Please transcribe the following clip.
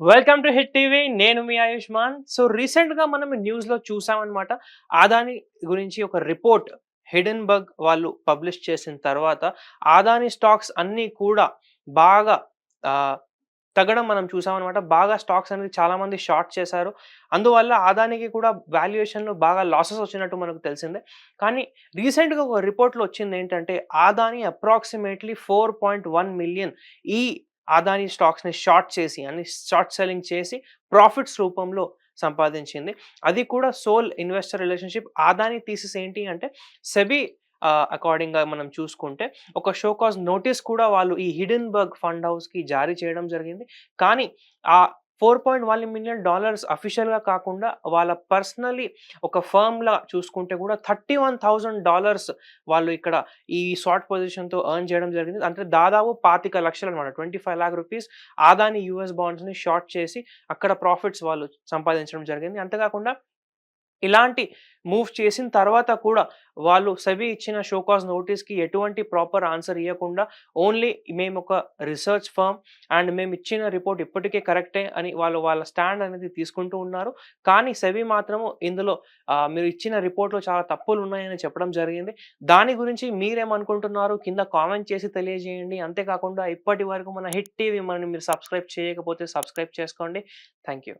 Welcome to hit TV నేను మీ Ayushman. So రీసెంట్గా మనం న్యూస్లో చూసామన్నమాట. ఆదాని గురించి ఒక రిపోర్ట్ హిడెన్బర్గ్ వాళ్ళు పబ్లిష్ చేసిన తర్వాత ఆదాని స్టాక్స్ అన్నీ కూడా బాగా తగ్గడం మనం చూసామన్నమాట. బాగా స్టాక్స్ అనేది చాలామంది షార్ట్ చేశారు. అందువల్ల ఆదానికి కూడా వాల్యుయేషన్లో బాగా లాసెస్ వచ్చినట్టు మనకు తెలిసిందే. కానీ రీసెంట్గా ఒక రిపోర్ట్లో వచ్చింది ఏంటంటే Adani approximately four point one million ఈ ఆదాని స్టాక్స్ని షార్ట్ చేసి అన్ని షార్ట్ సెల్లింగ్ చేసి ప్రాఫిట్స్ రూపంలో సంపాదించింది. అది కూడా sole investor relationship. Adani thesis ఏంటి అంటే సెబీ అకార్డింగ్గా మనం చూసుకుంటే ఒక షో కాజ్ నోటీస్ కూడా వాళ్ళు ఈ హిడెన్ బర్గ్ ఫండ్ హౌస్కి జారీ చేయడం జరిగింది. కానీ ఆ four point one million dollars అఫీషియల్గా కాకుండా వాళ్ళ పర్సనలీ ఒక ఫర్మ్లా చూసుకుంటే కూడా థర్టీ వన్ థౌజండ్ డాలర్స్ వాళ్ళు ఇక్కడ ఈ షార్ట్ పొజిషన్తో ఎర్న్ చేయడం జరిగింది. అంటే దాదాపు పాతిక లక్షలు అనమాట twenty five lakh rupees Adani US బాండ్స్ని short చేసి అక్కడ ప్రాఫిట్స్ వాళ్ళు సంపాదించడం జరిగింది. అంతేకాకుండా ఇలాంటి మూవ్ చేసిన తర్వాత కూడా వాళ్ళు సెబీ ఇచ్చిన షోకాజ్ నోటీస్కి ఎటువంటి ప్రాపర్ ఆన్సర్ ఇవ్వకుండా ఓన్లీ మేము ఒక రీసెర్చ్ ఫర్మ్ అండ్ మేము ఇచ్చిన రిపోర్ట్ ఇప్పటికే కరెక్టే అని వాళ్ళు వాళ్ళ స్టాండ్ అనేది తీసుకుంటూ ఉన్నారు. కానీ సెబీ మాత్రము ఇందులో మీరు ఇచ్చిన రిపోర్ట్లో చాలా తప్పులు ఉన్నాయని చెప్పడం జరిగింది. దాని గురించి మీరేమనుకుంటున్నారు? కింద కామెంట్ చేసి తెలియజేయండి. అంతేకాకుండా ఇప్పటి వరకు మన హిట్ టీవీ మనని మీరు సబ్స్క్రైబ్ చేయకపోతే సబ్స్క్రైబ్ చేసుకోండి. Thank you